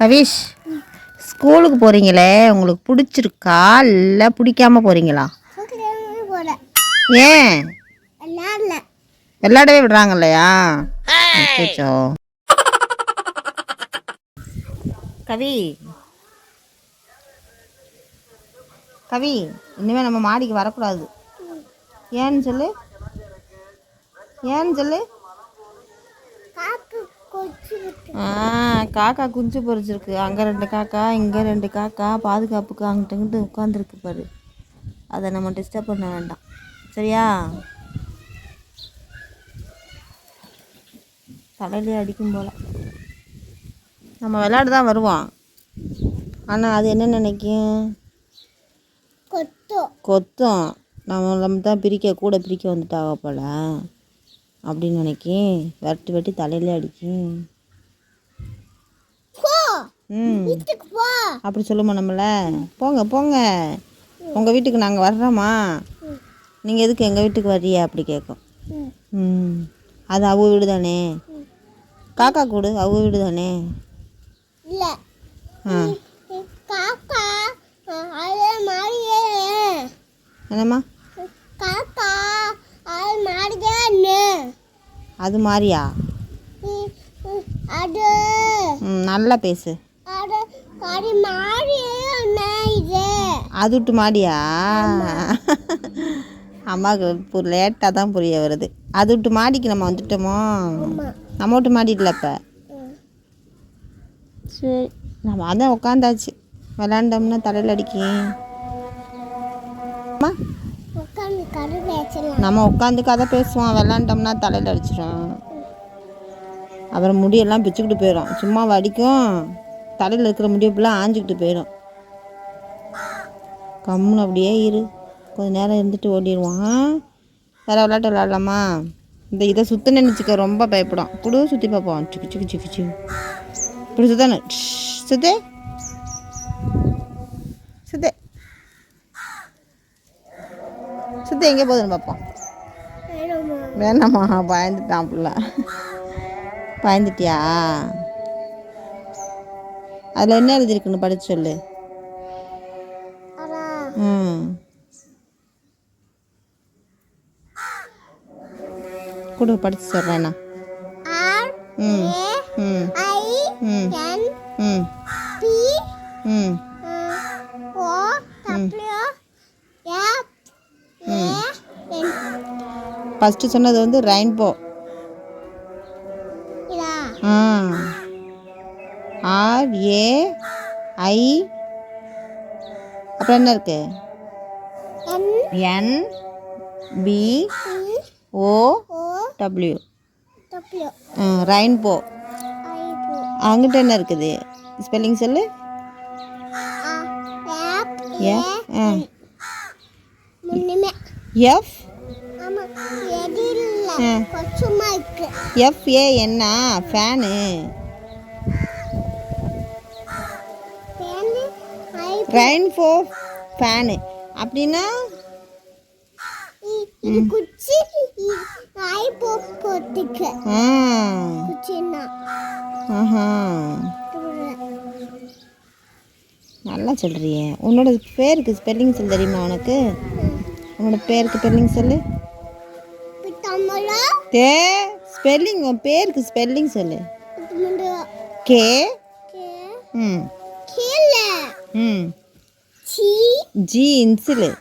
கவிஷ் ஸ்கூலுக்கு போகிறீங்களே உங்களுக்கு பிடிச்சிருக்கா? இல்லை பிடிக்காம போகிறீங்களா ஏன்? விளையாடவே விடுறாங்க இல்லையா கவி கவி இனிமேல் நம்ம மாடிக்கு வரக்கூடாது. ஏன்னு சொல்லு? ஏன்னு சொல்லு? ஆ காக்கா குஞ்சு பொரிச்சிருக்கு. அங்கே ரெண்டு காக்கா இங்கே ரெண்டு காக்கா பாதுகாப்புக்கு அங்கிட்ட இங்கிட்டு உட்காந்துருக்கு பாரு. அதை நம்ம டிஸ்டர்ப் பண்ண வேண்டாம். சரியா? தலையிலே அடிக்கும் போல். நம்ம விளையாட தான் வருவோம். ஆனால் அது என்ன நினைக்கும் கொத்து. கொத்தும் நம்ம நம்ம தான் பிரிக்க கூட பிரிக்க வந்துட்டாவ போல. அப்படின்னு நினைக்கி வெட்டி வெட்டி தலையிலே அடிக்கும் ம். அப்படி சொல்லுமா நம்மள? போங்க போங்க. உங்கள் வீட்டுக்கு நாங்கள் வர்றோமா? நீங்கள் எதுக்கு எங்கள் வீட்டுக்கு வர்றிய அப்படி கேட்கும் ம். அது அவ வீடு தானே? காக்கா கூடு அவ வீடு தானே? இல்ல. ஆ. காக்கா. அதே மாதிரியே என்னம்மா? காக்கா. அது மாதிரியே. அது மாதிரியா நல்லா பேசு. அது அது மாதிரியே அண்ணா இது? அது விட்டு மாடியா அம்மாவுக்கு லேட்டாக தான் புரிய வருது. அது விட்டு மாடிக்கு நம்ம வந்துட்டோமோ? நம்ம விட்டு மாடிடல இப்போ. சரி நம்ம அதான் உட்காந்தாச்சு விளாண்டோம்னா தலையில் அடிக்கும். நம்ம உட்காந்து கதை பேசுவோம். விளாண்டோம்னா தலையில் அடிச்சிடும். அப்புறம் முடியெல்லாம் பிச்சுக்கிட்டு போயிடும். சும்மா வடிக்கும். தலையில் இருக்கிற முடியை ஆஞ்சிக்கிட்டு போயிடும். கம்முன்னு அப்படியே இரு. கொஞ்ச நேரம் இருந்துட்டு ஓடிடுவான். வேறு விளாட்டு விளாட்லாமா இந்த இதை சுத்த நினச்சிக்க ரொம்ப பயப்படும். குடு சுற்றி பார்ப்போம். சிக்கு சிக்கு சிக்கு சிக்கு. இப்படி சுத்தானு சுத்தே. சுத்தே. சுத்தே எங்கே போகுதுன்னு பார்ப்போம். வேணுமா வேணாம்மா பயந்துட்டான் புள்ள. பயந்துட்டியா? அதில் என்ன எழுதிருக்குன்னு படிச்சு சொல்லு. ம். கொடு படிச்சு சொல்கிறேன் ஏ ம். ஃபஸ்ட்டு சொன்னது வந்து ரெயின்போ ஆர் ஏ ஐ அப்புறம் என்ன இருக்கு? N B O W rainbow அங்கிட்ட என்ன இருக்குது? ஸ்பெல்லிங் சொல்லு. F A A. Ah முன்னுமே F ஆமா எது இல்ல ஆ. கொச்சுமா இருக்கு எஃப் ஏ என்ன ஃபேனு ரெயின்போ ஃபேனு அப்படின்னா குச்சி போ போட்டுக்க. ஆ. குச்சின்னா. ஆஹா. நல்லா சொல்கிறியே உன்னோட பேருக்கு ஸ்பெல்லிங் சொல்லு தெரியுமா உனக்கு? உன்னோட பேருக்கு ஸ்பெல்லிங் சொல்லு. தே ஸ்பெல்லிங் உன் பேருக்கு ஸ்பெல்லிங் சொல்லு. கே. கே ம். ம் ஜி இன்சிலு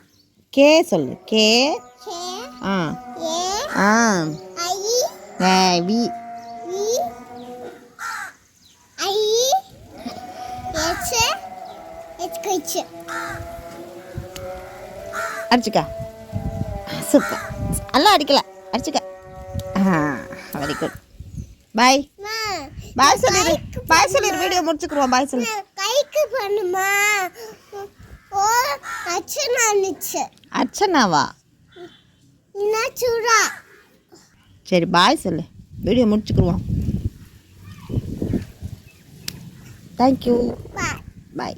கே சொல்லு. கே. ஆ. ஆ. I V. ஐ அடிச்சுக்கா. சூப்பர். எல்லாம் அடிக்கல. அடிச்சுக்க. வெரி குட் பாய் மா பாய் சொல்லிடு பாய் சொல்லிடு வீடியோ முடிச்சுக்குருவோம் பாய் சொல்லு கைக்கு பண்ணுமா? ஓ அச்சனா நிச்சு அர்ச்சனாவா சுடா சரி பாய் சொல்லு வீடியோ முடிச்சுக்குருவோம் தேங்க்யூ பா பாய்